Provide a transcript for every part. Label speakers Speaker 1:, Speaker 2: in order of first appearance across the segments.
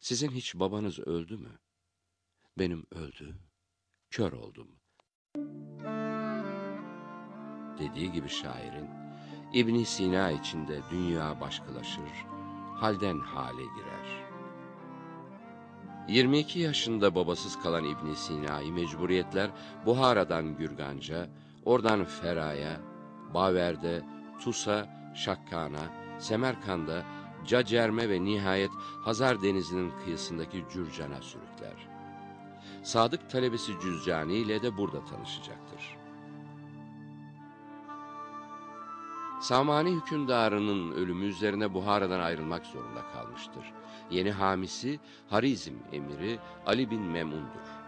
Speaker 1: Sizin hiç babanız öldü mü? Benim öldü. Kör oldum. Dediği gibi şairin İbn Sina içinde dünya başkalaşır, halden hale girer. 22 yaşında babasız kalan İbn Sina'yı mecburiyetler Buhara'dan Gürganca, oradan Fera'ya, Baver'de, Tusa, Şakkana, Semerkand'a, Cacerme ve nihayet Hazar Denizi'nin kıyısındaki Cürcan'a sürükler. Sadık talebesi Cüzcani ile de burada tanışacaktır. Samani hükümdarının ölümü üzerine Buhara'dan ayrılmak zorunda kalmıştır. Yeni hamisi Harizm emiri Ali bin Memun'dur.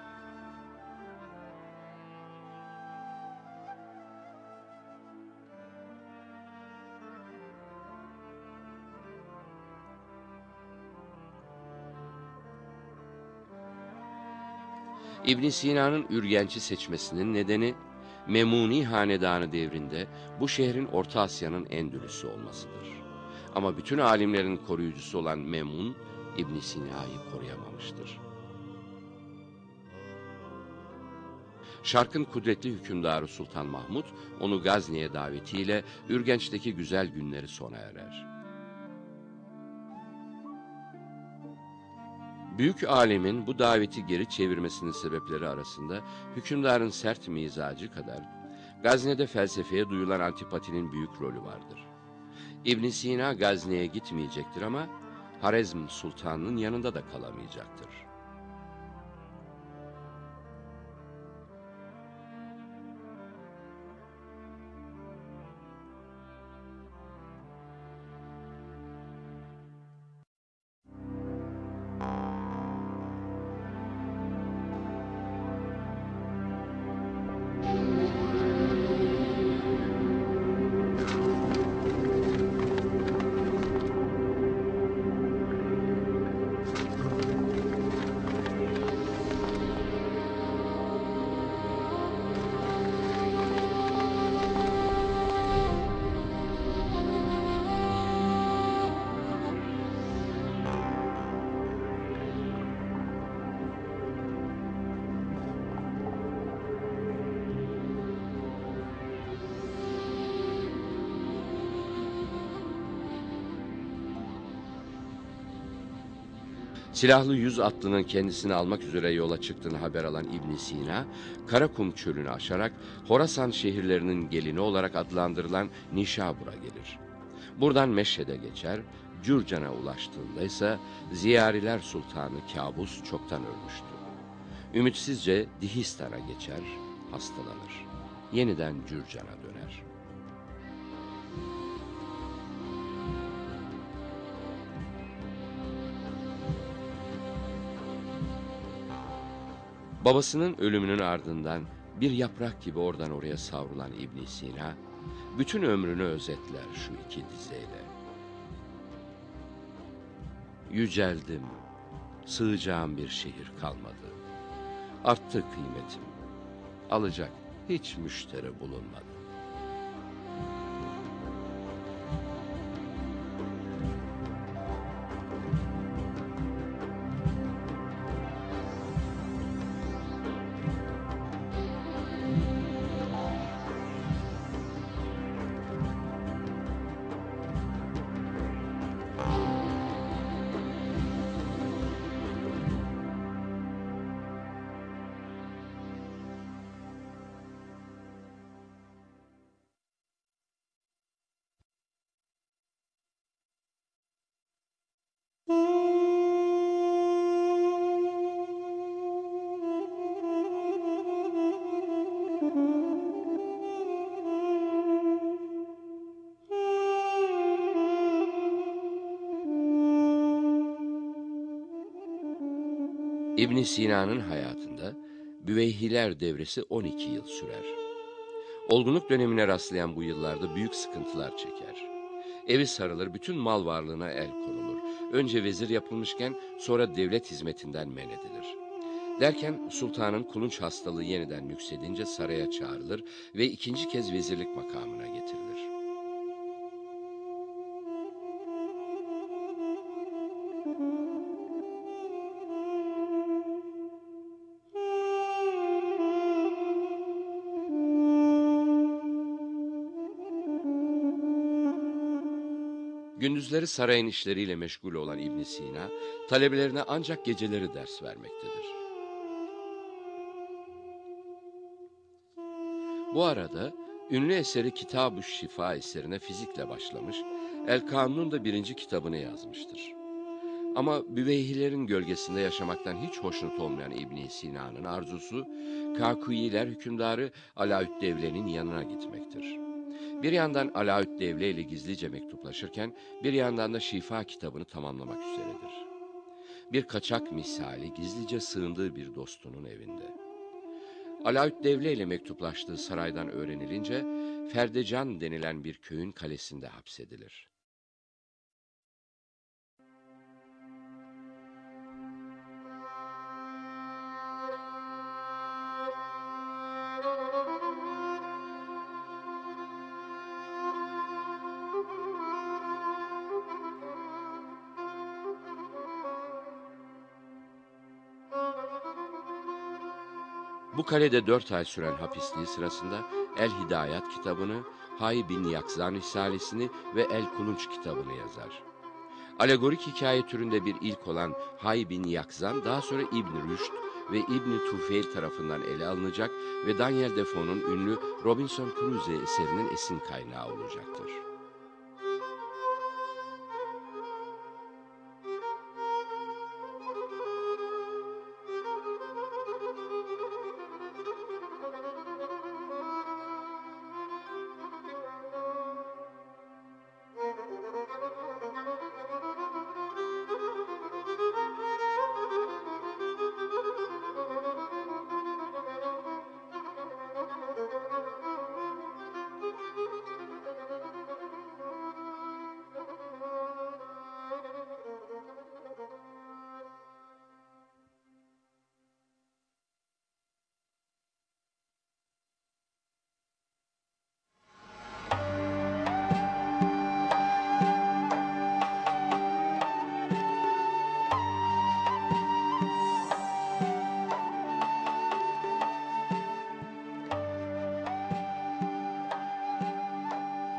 Speaker 1: İbn Sina'nın Ürgenç'i seçmesinin nedeni Memuni hanedanı devrinde bu şehrin Orta Asya'nın Endülüs'ü olmasıdır. Ama bütün alimlerin koruyucusu olan Memun, İbn Sina'yı koruyamamıştır. Şark'ın kudretli hükümdarı Sultan Mahmud, onu Gazni'ye davetiyle Ürgenç'teki güzel günleri sona erer. Büyük alemin bu daveti geri çevirmesinin sebepleri arasında hükümdarın sert mizacı kadar Gazne'de felsefeye duyulan antipatinin büyük rolü vardır. İbn Sina Gazne'ye gitmeyecektir ama Harezm Sultanı'nın yanında da kalamayacaktır. Silahlı yüz atlının kendisini almak üzere yola çıktığını haber alan İbn Sina, Karakum çölünü aşarak Horasan şehirlerinin gelini olarak adlandırılan Nişabur'a gelir. Buradan Meşhed'e geçer, Cürcan'a ulaştığında ise Ziyariler Sultanı Kabus çoktan ölmüştü. Ümitsizce Dihistan'a geçer, hastalanır. Yeniden Cürcan'a döner. Babasının ölümünün ardından bir yaprak gibi oradan oraya savrulan İbn Sina, bütün ömrünü özetler şu iki dizeyle. Yüceldim, sığacağım bir şehir kalmadı. Arttı kıymetim, alacak hiç müşteri bulunmadı. İbn Sina'nın hayatında Büveyhiler devresi 12 yıl sürer. Olgunluk dönemine rastlayan bu yıllarda büyük sıkıntılar çeker. Evi sarılır, bütün mal varlığına el konulur. Önce vezir yapılmışken sonra devlet hizmetinden men edilir. Derken sultanın kulunç hastalığı yeniden yükselince saraya çağrılır ve ikinci kez vezirlik makamına getirilir. Gündüzleri sarayın işleriyle meşgul olan İbn Sina, talebelerine ancak geceleri ders vermektedir. Bu arada ünlü eseri Kitab-ı Şifa eserine fizikle başlamış, El Kanun'un da birinci kitabını yazmıştır. Ama Büveyhilerin gölgesinde yaşamaktan hiç hoşnut olmayan İbn Sina'nın arzusu, Kakuyiler hükümdarı Alaüddevle'nin yanına gitmektir. Bir yandan Alaüddevle ile gizlice mektuplaşırken, bir yandan da Şifa kitabını tamamlamak üzeredir. Bir kaçak misali gizlice sığındığı bir dostunun evinde. Alaüddevle ile mektuplaştığı saraydan öğrenilince, Ferdecan denilen bir köyün kalesinde hapsedilir. Bu kalede dört ay süren hapisliği sırasında El Hidayat kitabını, Hay bin Yakzan Risalesini ve El Kulunç kitabını yazar. Alegorik hikaye türünde bir ilk olan Hay bin Yakzan daha sonra İbn Rüşd ve İbn Tufeil tarafından ele alınacak ve Daniel Defoe'nun ünlü Robinson Crusoe eserinin esin kaynağı olacaktır.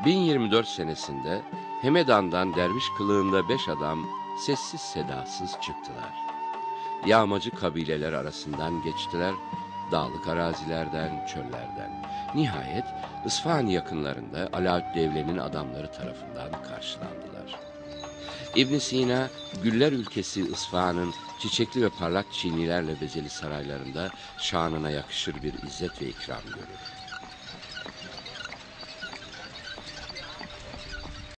Speaker 1: ...1024 senesinde Hemedan'dan derviş kılığında beş adam sessiz sedasız çıktılar. Yağmacı kabileler arasından geçtiler, dağlık arazilerden, çöllerden. Nihayet İsfahan yakınlarında Alaüddevle'nin adamları tarafından karşılandılar. İbn Sina, güller ülkesi İsfahan'ın çiçekli ve parlak çinilerle bezeli saraylarında şanına yakışır bir izzet ve ikram görür.